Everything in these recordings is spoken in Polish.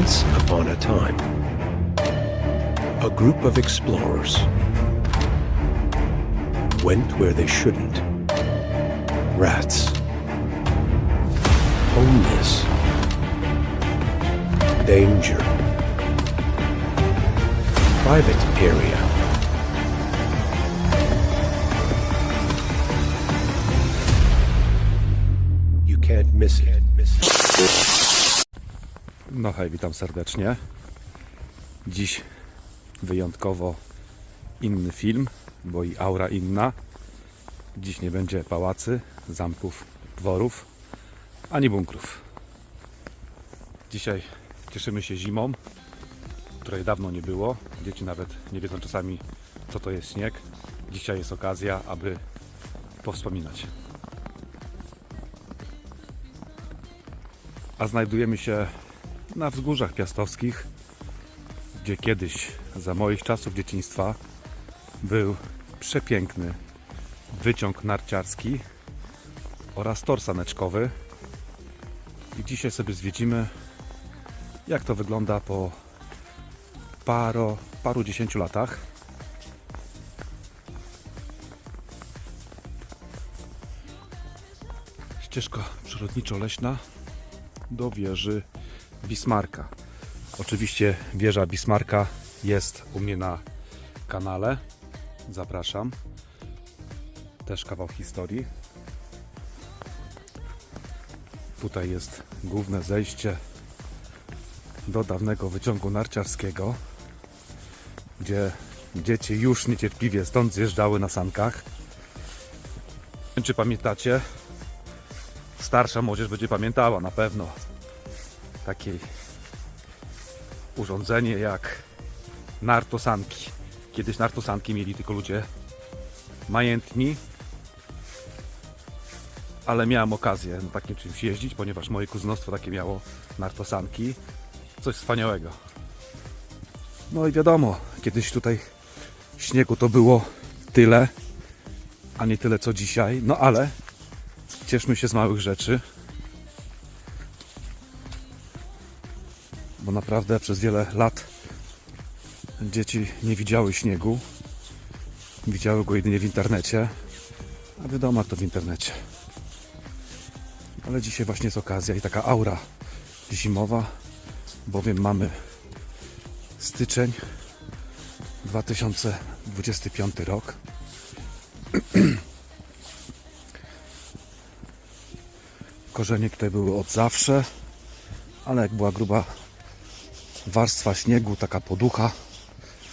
Once upon a time, a group of explorers went where they shouldn't. Rats. Homeless. Danger. Private area. You can't miss it. No hej, witam serdecznie. Dziś wyjątkowo inny film, bo i aura inna. Dziś nie będzie pałacy, zamków, dworów, ani bunkrów. Dzisiaj cieszymy się zimą, której dawno nie było. Dzieci nawet nie wiedzą czasami, co to jest śnieg. Dzisiaj jest okazja, aby powspominać. A znajdujemy się na wzgórzach piastowskich, gdzie kiedyś, za moich czasów dzieciństwa, był przepiękny wyciąg narciarski oraz tor saneczkowy. I dzisiaj sobie zwiedzimy, jak to wygląda po paro, paru dziesięciu latach. Ścieżka przyrodniczo-leśna do wieży Bismarka. Oczywiście wieża Bismarka jest u mnie na kanale. Zapraszam. Też kawał historii. Tutaj jest główne zejście do dawnego wyciągu narciarskiego, gdzie dzieci już niecierpliwie stąd zjeżdżały na sankach. Czy pamiętacie? Starsza młodzież będzie pamiętała na pewno takie urządzenie jak nartosanki. Kiedyś nartosanki mieli tylko ludzie majętni, ale miałem okazję na takim czymś jeździć, ponieważ moje kuzynostwo takie miało nartosanki. Coś wspaniałego. No i wiadomo, kiedyś tutaj śniegu to było tyle, a nie tyle co dzisiaj. No ale cieszmy się z małych rzeczy. Bo naprawdę przez wiele lat dzieci nie widziały śniegu. Widziały go jedynie w internecie, a wiadomo to w internecie. Ale dzisiaj właśnie jest okazja i taka aura zimowa, bowiem mamy styczeń 2025 rok. Korzenie tutaj były od zawsze, ale jak była gruba warstwa śniegu, taka poducha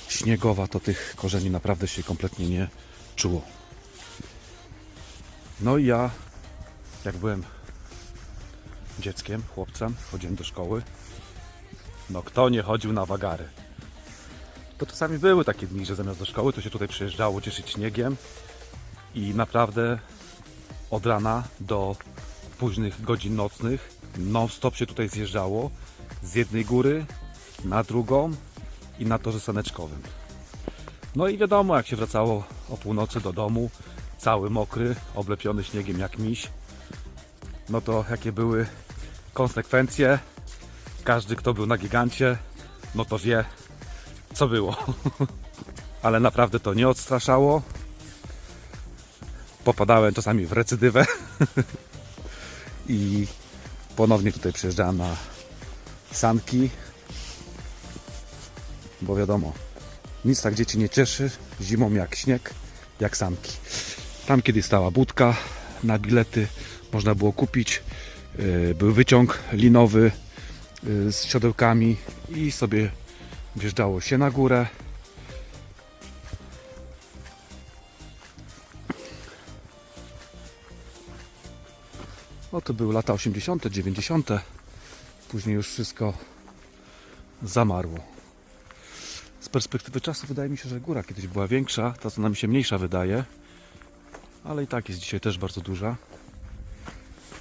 śniegowa, to tych korzeni naprawdę się kompletnie nie czuło. No i ja, jak byłem dzieckiem, chłopcem, chodziłem do szkoły, no kto nie chodził na wagary? To czasami były takie dni, że zamiast do szkoły to się tutaj przyjeżdżało cieszyć śniegiem i naprawdę od rana do późnych godzin nocnych non-stop się tutaj zjeżdżało z jednej góry na drugą i na torze saneczkowym. No i wiadomo, jak się wracało o północy do domu, cały mokry, oblepiony śniegiem jak miś, no to jakie były konsekwencje? Każdy, kto był na gigancie, no to wie, co było. Ale naprawdę to nie odstraszało. Popadałem czasami w recydywę i ponownie tutaj przyjeżdżałem na sanki, bo wiadomo, nic tak dzieci nie cieszy zimą jak śnieg, jak sanki. Tam kiedyś stała budka na bilety, można było kupić. Yy, Był wyciąg linowy yy, z siodełkami i sobie wjeżdżało się na górę. No to były lata 80., 90. Później już wszystko zamarło. Perspektywy czasu wydaje mi się, że góra kiedyś była większa, ta co nam się mniejsza wydaje, ale i tak jest dzisiaj też bardzo duża.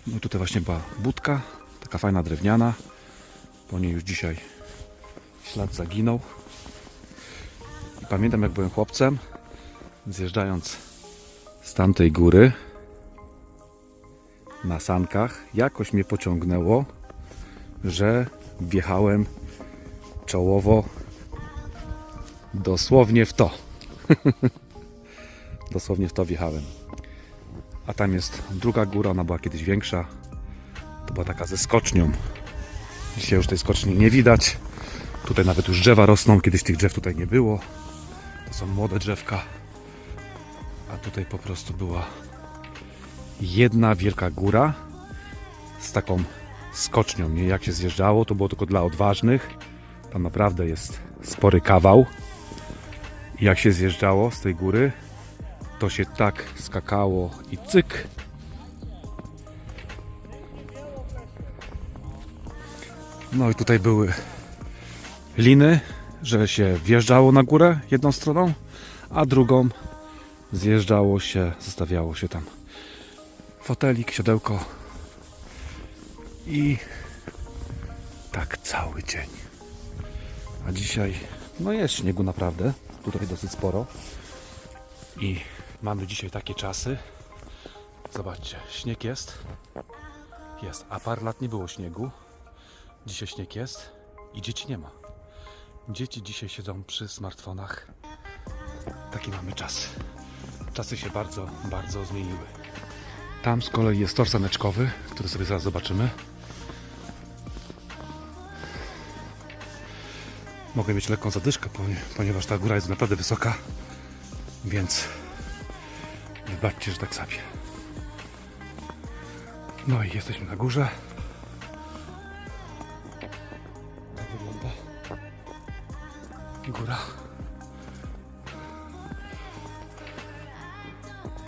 No i tutaj właśnie była budka, taka fajna drewniana. Po niej już dzisiaj ślad zaginął. I pamiętam jak byłem chłopcem, zjeżdżając z tamtej góry na sankach, jakoś mnie pociągnęło, że wjechałem czołowo dosłownie w to. dosłownie w to wjechałem. A tam jest druga góra, ona była kiedyś większa. To była taka ze skocznią. Dzisiaj już tej skoczni nie widać. Tutaj nawet już drzewa rosną, kiedyś tych drzew tutaj nie było. To są młode drzewka. A tutaj po prostu była jedna wielka góra z taką skocznią. Nie jak się zjeżdżało, to było tylko dla odważnych. Tam naprawdę jest spory kawał. Jak się zjeżdżało z tej góry, to się tak skakało i cyk. No i tutaj były liny, że się wjeżdżało na górę jedną stroną, a drugą zjeżdżało się, zostawiało się tam fotelik, siodełko i tak cały dzień. A dzisiaj, no jest śniegu naprawdę, tutaj dosyć sporo i mamy dzisiaj takie czasy. Zobaczcie, śnieg jest, jest, a parę lat nie było śniegu. Dzisiaj śnieg jest i dzieci nie ma. Dzieci dzisiaj siedzą przy smartfonach. Taki mamy czas. Czasy się bardzo, bardzo zmieniły. Tam z kolei jest tor saneczkowy, który sobie zaraz zobaczymy. Mogę mieć lekką zadyszkę, ponie- ponieważ ta góra jest naprawdę wysoka, więc wybaczcie, że tak sobie. No i jesteśmy na górze. Tak wygląda góra.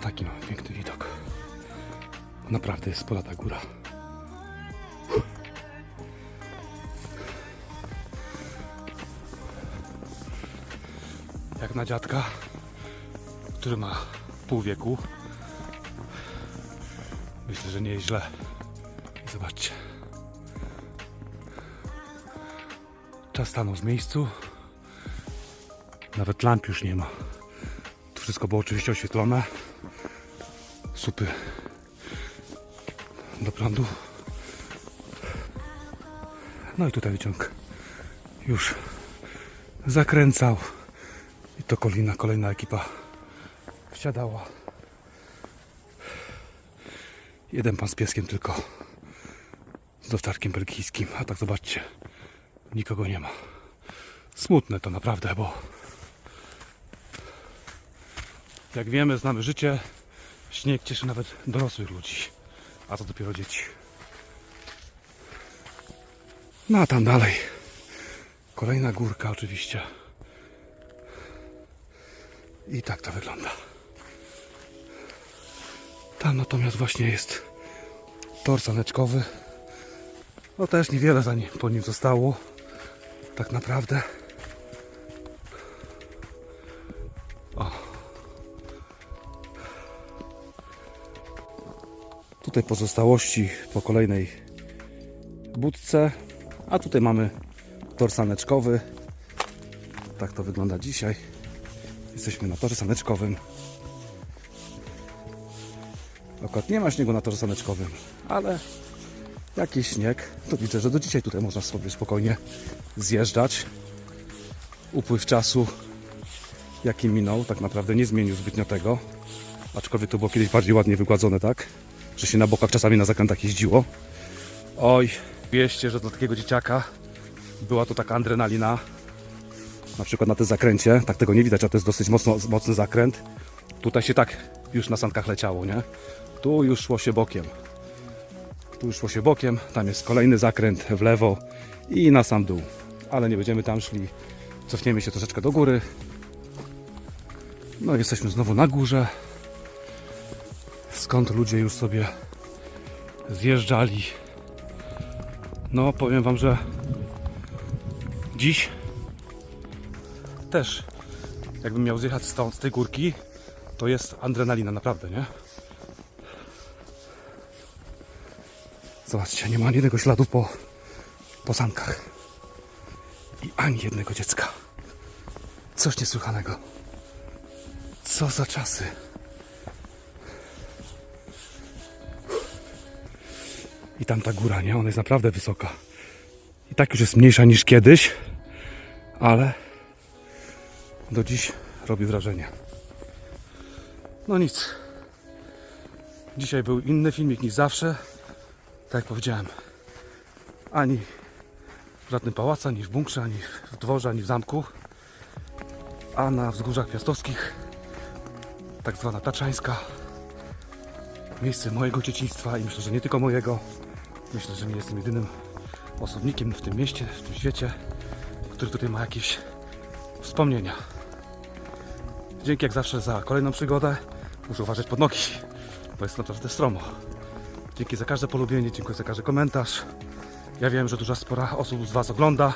Taki mamy piękny widok. Naprawdę jest spola ta góra. Jak na dziadka, który ma pół wieku. Myślę, że nie jest źle. Zobaczcie. Czas stanął z miejscu. Nawet lamp już nie ma. To wszystko było oczywiście oświetlone. Supy do prądu. No i tutaj wyciąg już zakręcał. To kolejna, kolejna ekipa wsiadała. Jeden pan z pieskiem tylko. Z owczarkiem belgijskim. A tak zobaczcie, nikogo nie ma. Smutne to naprawdę, bo jak wiemy, znamy życie, śnieg cieszy nawet dorosłych ludzi, a to dopiero dzieci. No a tam dalej kolejna górka oczywiście. I tak to wygląda. Tam natomiast właśnie jest tor saneczkowy. No też niewiele za nim, po nim zostało. Tak naprawdę. Tutaj pozostałości po kolejnej budce. A tutaj mamy tor saneczkowy. Tak to wygląda dzisiaj. Jesteśmy na torze saneczkowym. Akurat nie ma śniegu na torze saneczkowym, ale jakiś śnieg, to widzę, że do dzisiaj tutaj można sobie spokojnie zjeżdżać. Upływ czasu, jaki minął, tak naprawdę nie zmienił zbytnio tego. Aczkolwiek to było kiedyś bardziej ładnie wygładzone, tak? Że się na bokach czasami na zakrętach jeździło. Oj, wieście, że dla takiego dzieciaka była to taka adrenalina. Na przykład na tym zakręcie, tak tego nie widać, a to jest dosyć mocno, mocny zakręt. Tutaj się tak już na sankach leciało, nie? Tu już szło się bokiem. Tu już szło się bokiem, tam jest kolejny zakręt w lewo i na sam dół. Ale nie będziemy tam szli. Cofniemy się troszeczkę do góry. No jesteśmy znowu na górze. Skąd ludzie już sobie zjeżdżali. No powiem wam, że dziś też jakbym miał zjechać stąd z tej górki, to jest adrenalina naprawdę, nie? Zobaczcie, nie ma ani jednego śladu po, po. I ani jednego dziecka. Coś niesłychanego. Co za czasy. I tam ta góra, nie? Ona jest naprawdę wysoka. I tak już jest mniejsza niż kiedyś, ale do dziś robi wrażenie. No nic. Dzisiaj był inny filmik niż zawsze. Tak jak powiedziałem, ani w żadnym pałacu, ani w bunkrze, ani w dworze, ani w zamku, a na wzgórzach piastowskich, tak zwana Taczańska, miejsce mojego dzieciństwa i myślę, że nie tylko mojego. Myślę, że nie jestem jedynym osobnikiem w tym mieście, w tym świecie, który tutaj ma jakieś wspomnienia. Dzięki jak zawsze za kolejną przygodę. Muszę uważać pod nogi, bo jest naprawdę stromo. Dzięki za każde polubienie, dziękuję za każdy komentarz. Ja wiem, że duża spora osób z Was ogląda,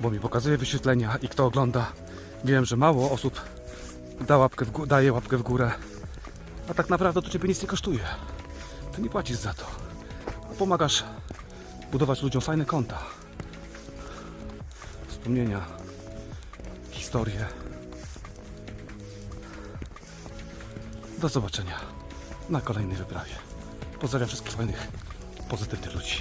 bo mi pokazuje wyświetlenia i kto ogląda. Wiem, że mało osób da łapkę daje łapkę w górę, a tak naprawdę to Ciebie nic nie kosztuje. Ty nie płacisz za to, a pomagasz budować ludziom fajne konta, wspomnienia, historie. Do zobaczenia na kolejnej wyprawie. Pozdrawiam wszystkich fajnych, pozytywnych ludzi.